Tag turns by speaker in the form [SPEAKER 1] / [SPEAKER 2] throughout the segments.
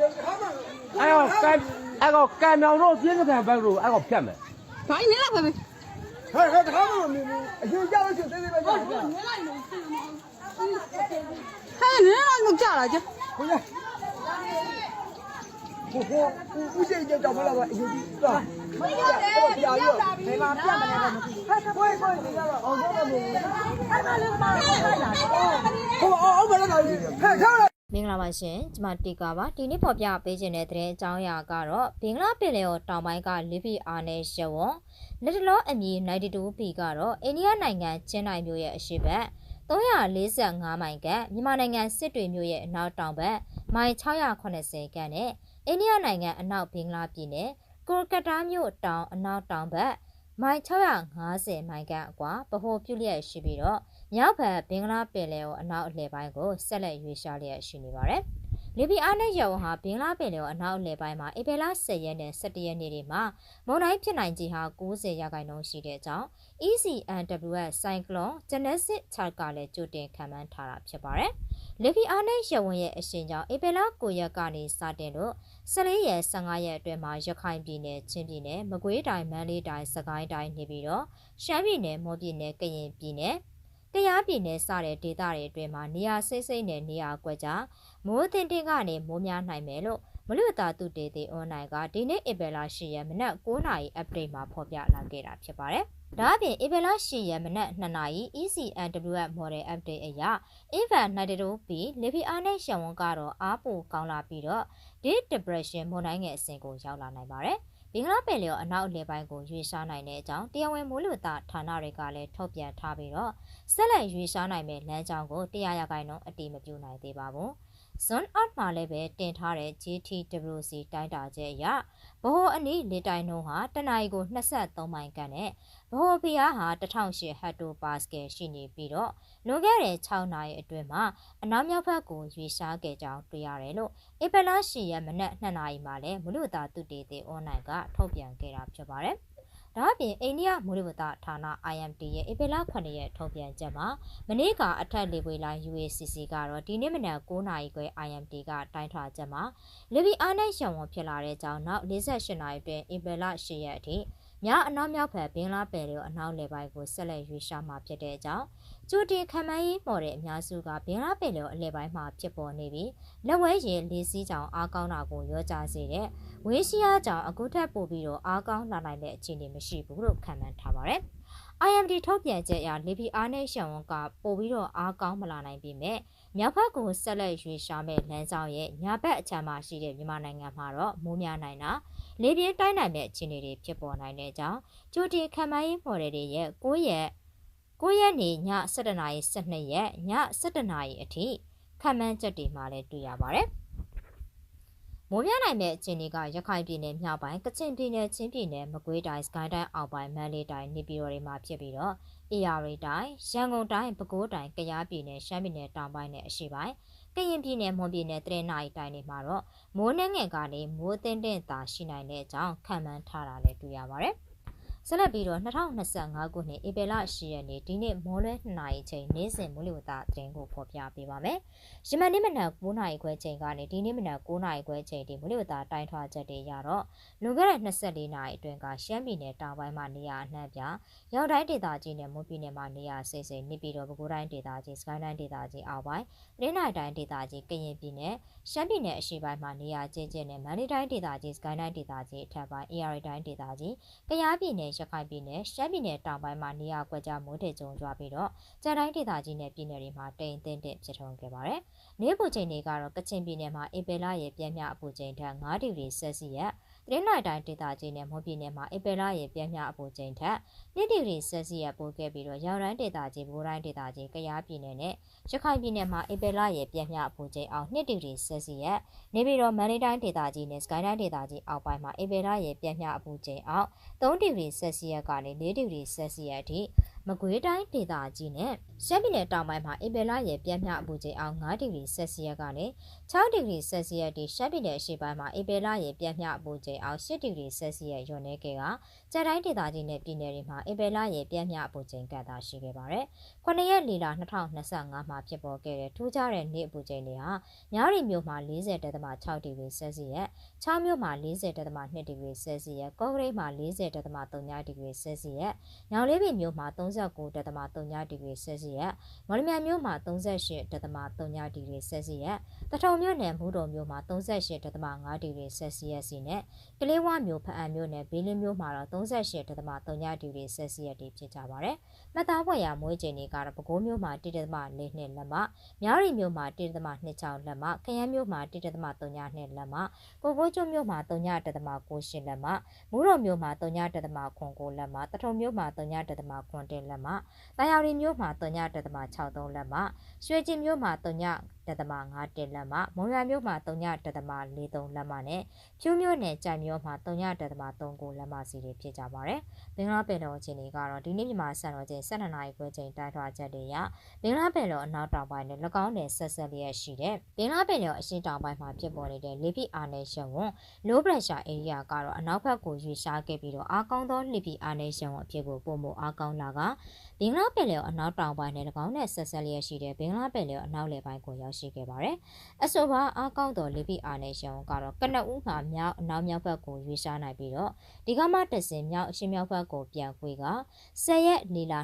[SPEAKER 1] အဲ့တော့ကဲအဲ့တော့ကံမြောင်တို့ပြင်းတဲ့ဘက်ကိုအဲ့တော့ဖြတ်မယ်
[SPEAKER 2] ဘာနေလာပဲပဲ
[SPEAKER 3] ဟဲ့ဟဲ့တခါမှမမြင်ဘူးအရင်ကြောက်လို့ရှိရင်သေးသေးပဲကြောက်တယ်
[SPEAKER 2] ဟဲ့နေလာတော့ကြာလာကြ
[SPEAKER 3] ဘုရားဟိုဟိုဦးစိတ်ကြောက်မလားပါအရင်ကြီးသွားမရတယ်ပြာရောဘယ်မှာပြတ်မလဲတော့မသိဘူးဟဲ့ကိုယ်ကိုယ်နေရတော့အောင်တော့မဟုတ်ဘူးအဲ့ဒါလေးမှာလိုက်လာဟိုအောင်မလာတော့ဟဲ့ခေါက်
[SPEAKER 4] မင်္ဂလာပါရှင်ကျမတီကာပါဒီနေ့ဖော်ပြပေးခြင်းတဲ့သတင်းအကြောင်းအရာကတော့ဘင်္ဂလားပင်လယ်ော်တောင်ပိုင်းကလီဘီအာနဲ့ရဝွန်လက်တလောအမည်92 P ကတော့အိန္ဒိယနိုင်ငံချင်းနိုင်မြို့ရဲ့အရှေ့ဘက်345မိုင်ကမြန်မာနိုင်ငံစစ်တွေမြို့ရဲ့အနောက်တောင်ဘက်မိုင်680ကနဲ့အိန္ဒိယနိုင်ငံအနောက်ဘင်္ဂလားပြည်နယ်ကိုလကတာမြို့တောင်အနောက်တောင်ဘက်မိုင်650မိုင်ကအကွာဗဟိုပြုလျက်ရှိပြီးတော့ မြောက်ဘက်ဘင်္ဂလားပင်လယ်ကိုအနောက်အလယ်ပိုင်းကိုဆက်လက်ရွေးရှားလျက်ရှိနေပါတယ်။လီဘီအာနဲ့ယောဟာဘင်္ဂလားပင်လယ်ကိုအနောက်အလယ်ပိုင်းမှာဧပြီလ10ရက်နဲ့17ရက်နေ့တွေမှာမုန်တိုင်းဖြစ်နိုင်ခြေဟာ90ရာခိုင်နှုန်းရှိတဲ့အကြောင်း ECNWS Cyclone Genesis Chart ကလည်းကြိုတင်ခန့်မှန်းထားတာဖြစ်ပါတယ်။လီဘီအာနဲ့ယဝန်ရဲ့အရှင်ကြောင့်ဧပြီလ9ရက်ကနေစတင်လို့14ရက်15ရက်အတွင်းမှာရခိုင်ပြည်နယ်ချင်းပြည်နယ်မကွေးတိုင်းမန္တလေးတိုင်းစကိုင်းတိုင်းနေပြီးတော့ရှမ်းပြည်နယ်မော်ပြည်နယ်ကရင်ပြည်နယ် တရားပြည်နယ်စတဲ့ဒေသတွေအတွင်းမှာနေရာစိမ့်စိမ့်နဲ့နေရာကွက်ကြားမိုးတင်တင်ကနေမိုးများနိုင်မယ်လို့မလွတ်သားသူတေတေအွန်လိုင်းကဒီနေ့ဧပြီလ10ရက်မနက်9:00နာရီ update မှာဖော်ပြလာခဲ့တာဖြစ်ပါတယ်။ဒါအပြင်ဧပြီလ10ရက်မနက်2:00နာရီ ECNWF model update အရ Invan 92B လေဖီအားနဲ့ရှံဝန်ကတော့အားပိုကောင်းလာပြီးတော့ Deep Depression မွန်တိုင်းငယ်အဆင့်ကိုရောက်လာနိုင်ပါတယ်။ ဘင်္ဂလားပင်လယ်ော်အနောက်အလယ်ပိုင်းကိုရွေးရှားနိုင်တဲ့အကြောင်းတရားဝင်မိုးလေဝသဌာနတွေကလည်းထုတ်ပြန်ထားပြီးတော့ဆက်လက်ရွေးရှားနိုင်မဲ့လမ်းကြောင်းကိုတရားရဂိုင်နှုန်းအတိမပြုနိုင်သေးပါဘူး။ Zone Out မှာလည်းပဲတင်ထားတဲ့ GTWC တိုင်းတာချက်အရဘဟိုအနီးလေတိုင်နှုန်းဟာတနအီကို23မိုင်ခန့်နဲ့ ဘဟိုဖီယာဟာ1008ဟက်တိုပါစကယ်ရှိနေပြီးတော့လွန်ခဲ့တဲ့6နာရီအတွင်းမှာအနောက်မြောက်ဘက်ကိုရွေးရှားခဲ့ကြောင်းတွေ့ရတယ်လို့ဧပြီလ10ရက်မနက်2နာရီမှာလည်းမလူတာတုတေတေအွန်လိုင်းကထုတ်ပြန်ခဲ့တာဖြစ်ပါတယ်။ဒါအပြင်အိန္ဒိယမိုးလေဝသဌာန IMD ရဲ့ဧပြီလ9ရက်ထုတ်ပြန်ချက်မှာမနေ့ကအထက်လေပွေလိုင်း UACC ကတော့ဒီနေ့မနက်9နာရီခွဲ IMD ကတိုင်းထွာချက်မှာလေဗီအားနဲ့ရှံဝန်ဖြစ်လာတဲ့ကြောင်းနောက်48နာရီအတွင်းဧပြီလ10ရက်အထိ ညအနောက်မြောက်ဘက်ဘင်္ဂလားပယ်လိုအနောက်လေပိုင်းကိုဆက်လက်ရွေးရှားမှာဖြစ်တဲ့အကြောင်းကျူတင်ခမန်းရေးပေါ်တဲ့အများစုကဘင်္ဂလားပယ်လိုအလဲပိုင်းမှာဖြစ်ပေါ်နေပြီးလက်ဝဲရင်လေးစည်းကြောင်အားကောင်းတာကိုရောကြစေတဲ့ဝေးရှိအားကြောင့်အခုထက်ပိုပြီးတော့အားကောင်းလာနိုင်တဲ့အခြေအနေမရှိဘူးလို့ခန့်မှန်းထားပါတယ်။ IMD ထုတ်ပြန်ချက်အရလေပီအားနဲ့ရှံဝန်ကပို့ပြီးတော့အားကောင်းမလာနိုင်ပေမဲ့မြောက်ဘက်ကိုဆက်လက်ရွေးရှားမဲ့လမ်းကြောင်းရဲ့ညာဘက်အချမ်းမှာရှိတဲ့မြန်မာနိုင်ငံမှာတော့မိုးများနိုင်တာလေပြင်းတိုင်းနိုင်တဲ့အခြေအနေတွေဖြစ်ပေါ်နိုင်တဲ့အကြောင်းကြိုတင်ခံမှန်းရေးမော်ဒယ်တွေရဲ့9ရက်9ရက်နေ့ည7:12ရက်ည7:00အထိခံမှန်းချက်တွေမှာလည်းတွေ့ရပါတယ်။ မိုးများနိုင်တဲ့အခြေအနေကရခိုင်ပြည်နယ်မြောက်ပိုင်းကချင်ပြည်နယ်ချင်းပြည်နယ်မကွေးတိုင်းစကိုင်းတိုင်းအောက်ပိုင်းမန္တလေးတိုင်းနေပြည်တော်တွေမှာဖြစ်ပြီးတော့အေရရီတိုင်းရန်ကုန်တိုင်းပဲခူးတိုင်းကယားပြည်နယ်ရှမ်းပြည်နယ်တောင်ပိုင်းနဲ့အရှေ့ပိုင်းကရင်ပြည်နယ်မွန်ပြည်နယ်တရင်နိုင်တိုင်းတွေမှာတော့မိုးနှင်းငယ်ကနေမိုးတင်းတင်းသာရှိနိုင်တဲ့အကြောင်းခံမှန်းထားတာလည်းတွေ့ရပါတယ်။ ဆက်လက်ပြီးတော့2025ခုနှစ်ဧပြီလ10ရက်နေ့ဒီနေ့မိုးလွဲ2နာရီချိန်နေ့စဉ်မိုးလေဝသသတင်းကိုဖော်ပြပေးပါမယ်။ယမန်နေ့မနက်9နာရီခွဲချိန်ကနေဒီနေ့မနက်9နာရီခွဲချိန်ဒီမိုးလေဝသတိုင်းထွာချက်တွေရတော့လွန်ခဲ့တဲ့24နာရီအတွင်းကရှမ်းပြည်နယ်တောင်ပိုင်းမှာနေရာအနှံ့ပြရောက်တိုင်းဒေသကြီးနဲ့မွန်ပြည်နယ်မှာနေရာစိတ်စိတ်နေပြည်တော်ပဲခူးတိုင်းဒေသကြီးစကိုင်းတိုင်းဒေသကြီးအောက်ပိုင်းသတင်းနိုင်တိုင်းဒေသကြီးကရင်ပြည်နယ်ရှမ်းပြည်နယ်အရှေ့ပိုင်းမှာနေရာကျဉ်းကျဉ်းနဲ့မန္တလေးတိုင်းဒေသကြီးစကိုင်းတိုင်းဒေသကြီးအထက်ပိုင်း AR တိုင်းဒေသကြီးကယားပြည်နယ်ရခိုင်ပြည်နယ်ရှမ်းပြည်နယ်တောင်ပိုင်းမှာနေရာကွက်ကြားမိုးထစ်ကြုံကြွပြီးတော့ကြံတိုင်းဒေသကြီးနဲ့ပြည်နယ်တွေမှာတိမ်အထင်းထစ်ဖြစ်ထွန်းခဲ့ပါတယ်။နေ့ပူချိန်တွေကတော့ကချင်ပြည်နယ်မှာဧပြီလရဲ့ပြင်းပြအပူချိန်ထက်9ဒီဂရီဆယ်စီယပ်သ တင်းနိုင်တိုင်းဒေသကြီးနဲ့မွန်ပြည်နယ်မှာဧပြီလရဲ့ပြင်းပြအပူချိန်ထက်2ဒီဂရီဆယ်စီယပ်ပိုခဲ့ပြီးတော့ရောင်တိုင်းဒေသကြီးဘိုးတိုင်းဒေသကြီးကယားပြည်နယ်နဲ့ရခိုင်ပြည်နယ်မှာဧပြီလရဲ့ပြင်းပြအပူချိန်အောင်2ဒီဂရီဆယ်စီယပ်နေပြီးတော့မန္တလေးတိုင်းဒေသကြီးနဲ့စကိုင်းတိုင်းဒေသကြီးအောက်ပိုင်းမှာဧပြီလရဲ့ပြင်းပြအပူချိန်အောင်3ဒီဂရီဆယ်စီယပ်ကနေ4ဒီဂရီဆယ်စီယပ်အထိ မကွေးတိုင်းဒေသကြီးနဲ့ရှမ်းပြည်နယ်တောင်ပိုင်းမှာဧပြီလရဲ့ပြင်းပြအပူချိန်အောင်9ဒီဂရီဆက်စီယပ်ကနေ6ဒီဂရီဆက်စီယပ်တိရှမ်းပြည်နယ်အရှေ့ပိုင်းမှာဧပြီလရဲ့ပြင်းပြအပူချိန်အောင်10ဒီဂရီဆက်စီယပ်ညွန်နေခဲ့ကကြက်တိုင်းဒေသကြီးနဲ့ပြည်နယ်တွေမှာဧပြီလရဲ့ပြင်းပြအပူချိန်ကသာရှိခဲ့ပါတယ်။9ရက်လီလာ2025မှာဖြစ်ပေါ်ခဲ့တဲ့ထူးခြားတဲ့နေ့အပူချိန်တွေဟာညရီမြို့မှာ40.6ဒီဂရီဆက်စီယပ်ချောင်းမြို့မှာ40.2ဒီဂရီဆက်စီယပ်ကော့ကရိတ်မှာ40.3ဒီဂရီဆက်စီယပ်ညောင်လေးပင်မြို့မှာ39.3ဒီဂရီဆက်စီယပ်မော်လမြိုင်မြို့မှာ38.3ဒီဂရီဆက်စီယပ်တထုံမြို့နယ်မူတော်မြို့မှာ38.5ဒီဂရီဆက်စီယပ်စီနဲ့ကလေးဝမြို့ဖအံမြို့နယ်ဘေးလင်းမြို့မှာတော့38.3ဒီဂရီဆက်စီယပ်တိဖြစ်ကြပါတယ်။မှတ်သားဖွယ်ရမွေးချိန်တွေကတော့ပဲခူးမြို့မှာ1.4နှစ်လက်မမြရီမြို့မှာ1.26လက်မခရမ်းမြို့မှာ1.32လက်မကိုကိုကျွန်းမြို့မှာ3.98လက်မမူတော်မြို့မှာ3.9လက်မတထုံမြို့မှာ3.9လက်မတာယာရီမြို့မှာ3.63လက်မ ရွှေကျင်မြို့မှာ3.51လက်မမုံရွာမြို့မှာ3.43လက်မနဲ့ဖြူးမြို့နယ်ကြိုင်မြို့မှာ3.39လက်မစီတွေဖြစ်ကြပါတယ်။ဘင်္ဂလားပင်လယ်အခြေအနေကတော့ဒီနေ့မြန်မာစံတော်ချိန်12နာရီခွဲချိန်တိုက်ထွာချက်တွေရဘင်္ဂလားပင်လယ်အနောက်တောင်ပိုင်းနဲ့၎င်းနယ်ဆက်ဆက်လျက်ရှိတဲ့ဘင်္ဂလားပင်လယ်အရှေ့တောင်ပိုင်းမှာဖြစ်ပေါ်နေတဲ့လေပြင်းအားနည်းရှင်ဝန် low pressure area ကတော့အနောက်ဘက်ကိုရွေ့ရှားခဲ့ပြီးတော့အားကောင်းသောလေပြင်းအားနည်းရှင်ဝန်အဖြစ်ကိုပုံမအားကောင်းလာကဘင်္ဂလားပင်လယ်အနောက်တောင်ပိုင်းနဲ့၎င်းနယ်ဆက်ဆက်လျက်ရှိတဲ့ဘင်္ဂလားပင်လယ်အနောက်လယ်ပိုင်းကိုရောက်ရှိခဲ့ပါတယ်။အဆိုပါအားကောင်းသောလေပြင်းအားနည်းရှင်ဝန်ကတော့ကနအူးမှာမြောက်အနောက်မြောက်ဘက်ကိုရွေ့ရှားနိုင်ပြီးတော့ဒီကမှတဆင်မြောက်အရှေ့မြောက်ဘက်ကိုပြန်ခွေက10ရက်လီလာ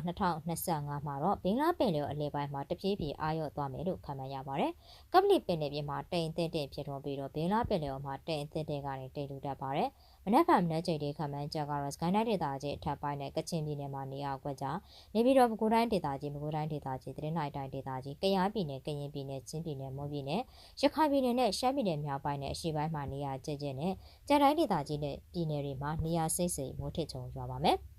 [SPEAKER 4] 2025မှာတော့ဘင်္ဂလားပင်လယ်အလယ်ပိုင်းမှာတပြေးပြေးအားရော့သွားမယ်လို့ခန့်မှန်းရပါတယ်။ကပလီပင်လယ်ပြင်မှာတိမ်အထင်းထင်းဖြစ်ထွန်းပြီးတော့ဘင်္ဂလားပင်လယ်မှာတိမ်အထင်းထင်းကနေတိမ်ထူတတ်ပါတယ်။ မနက်ဖြန်မနက်ချိန်တွေခန့်မှန်းချက်ကတော့စကိုင်းတိုင်းဒေသကြီးအထက်ပိုင်းနဲ့ကချင်ပြည်နယ်မှာနေရာကွက်ကြနေပြီးတော့ပဲခူးတိုင်းဒေသကြီးမကွေးတိုင်းဒေသကြီးတရင်နိုင်တိုင်းဒေသကြီးကယားပြည်နယ်ကရင်ပြည်နယ်ချင်းပြည်နယ်မွန်ပြည်နယ်ရခိုင်ပြည်နယ်နဲ့ရှမ်းပြည်နယ်မြောက်ပိုင်းနဲ့အရှေ့ပိုင်းမှာနေရာကျကျနဲ့ကြံတိုင်းဒေသကြီးနဲ့ပြည်နယ်တွေမှာနေရာစိတ်စိမ်မိုးထစ်ချုံရွာပါမယ်။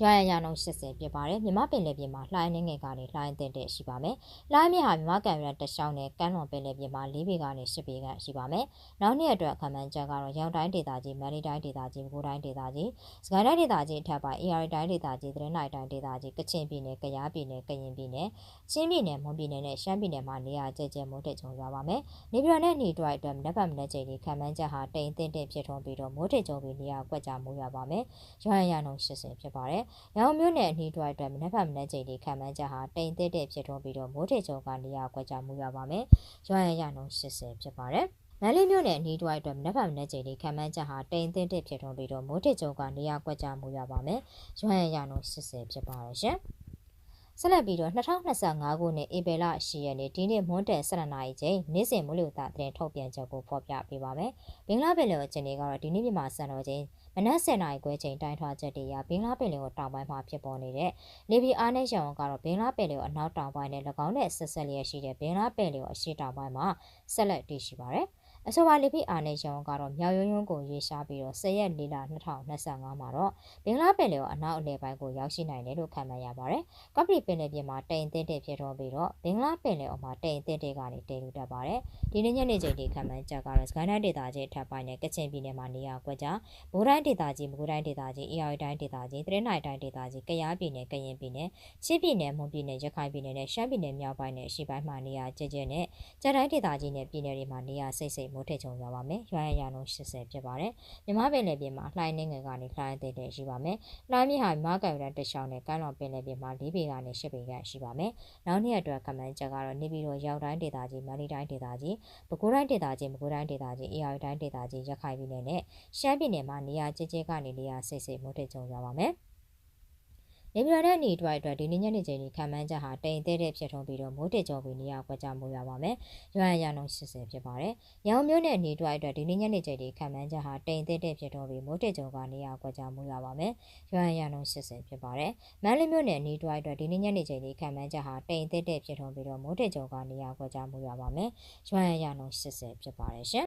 [SPEAKER 4] ရရရနှုန်း80ဖြစ်ပါတယ်မြမပင်လယ်ပြင်မှာလှိုင်းနှင်းငယ်ကနေလှိုင်းတဲ့တဲ့ရှိပါမယ်လှိုင်းမြဟာမြမကန်ရတရှောင်းနဲ့ကမ်းလွန်ပင်လယ်ပြင်မှာ၄ပေကနေ10ပေကရှိပါမယ်နောက်နေ့အတွက်အခမ်းအနားချက်ကတော့ရောင်တိုင်းဒေသကြီးမန်နီတိုင်းဒေသကြီးကိုတိုင်းဒေသကြီးစကိုင်းတိုင်းဒေသကြီးအထက်ပိုင်း AR တိုင်းဒေသကြီးသတင်းနိုင်တိုင်းဒေသကြီးကချင်ပြည်နယ်ကယားပြည်နယ်ကရင်ပြည်နယ်ချင်းပြည်နယ်မွန်ပြည်နယ်နဲ့ရှမ်းပြည်နယ်မှာနေရာကျကျမိုးတက်ချုံရွာပါမယ်နေပြည်တော်နဲ့နေတွိုက်အတွက်နက်ပတ်မနေ့ချိန်ဒီခံမှန်းချက်ဟာတိမ်အထင်းထင်းဖြစ်ထွန်းပြီးတော့မိုးတက်ချုံပြီးနေရာကွက်ကြမိုးရွာပါမယ်ရွာရရနှုန်း80ဖြစ်ပါတယ်။ရောင်မျိုးနဲ့အနှီးတွိုက်အတွက်မနက်ဖြန်မနက်ချိန်ဒီခံမှန်းချက်ဟာတိမ်တက်တဲ့ဖြစ်ထွန်းပြီးတော့မိုးထစ်ချုံကနေရာကွက်ကြမှုရပါမယ်။ရွာရရနှုန်း80ဖြစ်ပါတယ်။မန္တလေးမြို့နယ်အနီးတွိုက်အတွက်မနက်ဖြန်မနက်ချိန်ဒီခံမှန်းချက်ဟာတိမ်တင်တက်ဖြစ်ထွန်းပြီးတော့မိုးထစ်ကျုံကနေရာကွက်ကြမှုရပါမယ်။ရွှမ်းရရနှုန်း80ဖြစ်ပါတယ်ရှင်။ ဆက်လက်ပြီးတော့2025ခုနှစ်ဧပြီလ10ရက်နေ့ဒီနေ့မွန်းတန်12နာရီချိန်နေ့စဉ်မူလတာသတင်းထုတ်ပြန်ချက်ကိုဖော်ပြပေးပါမယ်။ဘင်္ဂလားပင်လယ်အခြေအနေကတော့ဒီနေ့မြန်မာစံတော်ချိန်မနက်10:00နာရီခွဲချိန်တိုင်းထွာချက်တွေရဘင်္ဂလားပင်လယ်ကိုတောင်ပိုင်းမှာဖြစ်ပေါ်နေတဲ့လေပြင်းအားနည်းရောင်ကတော့ဘင်္ဂလားပင်လယ်ကိုအနောက်တောင်ပိုင်းနဲ့၎င်းနဲ့ဆက်ဆက်လျက်ရှိတဲ့ဘင်္ဂလားပင်လယ်ကိုအရှေ့တောင်ပိုင်းမှာဆက်လက်တည်ရှိပါတယ်။ အဆိုပါလေပြည့်အာနယ်ရောင်ကတော့မြောက်ရုံရုံကိုရွေးရှားပြီးတော့10ရက်၄လ2025မှာတော့ဘင်္ဂလားပင်လယ်ကိုအနောက်အလယ်ပိုင်းကိုရောက်ရှိနိုင်တယ်လို့ခန့်မှန်းရပါတယ်။ကပလီပင်လယ်ပြင်မှာတိမ်အထင်းထင်းဖြစ်တော့ပြီးတော့ဘင်္ဂလားပင်လယ်အော်မှာတိမ်အထင်းထင်းကနေတိမ်လူတက်ပါတယ်။ဒီနေ့ညနေချိန်ဒီခန့်မှန်းချက်ကတော့စကိုင်းတိုင်းဒေသကြီးထပ်ပိုင်းနဲ့ကချင်ပြည်နယ်မှာနေရာကွက်ကြဘိုးတိုင်းဒေသကြီးမကွေးတိုင်းဒေသကြီးအေရီတိုင်းဒေသကြီးတရင်နိုင်တိုင်းဒေသကြီးကယားပြည်နယ်ကရင်ပြည်နယ်ချင်းပြည်နယ်မွန်ပြည်နယ်ရခိုင်ပြည်နယ်နဲ့ရှမ်းပြည်နယ်မြောက်ပိုင်းနဲ့အရှေ့ပိုင်းမှာနေရာကျကျနဲ့ကြတိုင်းဒေသကြီးနဲ့ပြည်နယ်တွေမှာနေရာစိတ်စိတ်မိုးထစ်ချုံရွာပါမယ်။ရွာရရနှုန်း80ဖြစ်ပါတယ်။မြမပင်လယ်ပြင်မှာလှိုင်းနှင်းငယ်ကနေလှိုင်းသေးတဲ့ရှိပါမယ်။လှိုင်းမြဟာမြမကန်ရန်တချောင်းနဲ့ကမ်းလွန်ပင်လယ်ပြင်မှာ၄ပေကနေ၈ပေခန့်ရှိပါမယ်။နောက်နေ့အတွက်ကမန်းချက်ကတော့နေပြည်တော်ရောက်တိုင်းဒေသကြီးမန္တလေးတိုင်းဒေသကြီးပဲခူးတိုင်းဒေသကြီးမကွေးတိုင်းဒေသကြီးအေရီတိုင်းဒေသကြီးရခိုင်ပြည်နယ်နဲ့ရှမ်းပြည်နယ်မှာနေရာကျကျကနေနေရာစိတ်စိတ်မိုးထစ်ချုံရွာပါမယ်။ နေပြည်တော်တဲ့နေတွိုက်အတွက်ဒီနေ့ညနေချိန်ကြီးခံမှန်းချက်ဟာတိမ်သေးတဲ့ဖြစ်ထုံးပြီးတော့မိုးတက်ကြောပြီးနေရာကွက်ကြမိုးရပါမယ်။ရွာရရနှုန်း80ဖြစ်ပါတယ်။ရောင်မျိုးနဲ့နေတွိုက်အတွက်ဒီနေ့ညနေချိန်ကြီးခံမှန်းချက်ဟာတိမ်သေးတဲ့ဖြစ်ထုံးပြီးမိုးတက်ကြောကနေရာကွက်ကြမိုးရပါမယ်။ရွာရရနှုန်း80ဖြစ်ပါတယ်။မန္တလေးမြို့နယ်နေတွိုက်အတွက်ဒီနေ့ညနေချိန်ကြီးခံမှန်းချက်ဟာတိမ်သေးတဲ့ဖြစ်ထုံးပြီးတော့မိုးတက်ကြောကနေရာကွက်ကြမိုးရပါမယ်။ရွာရရနှုန်း80ဖြစ်ပါတယ်ရှင်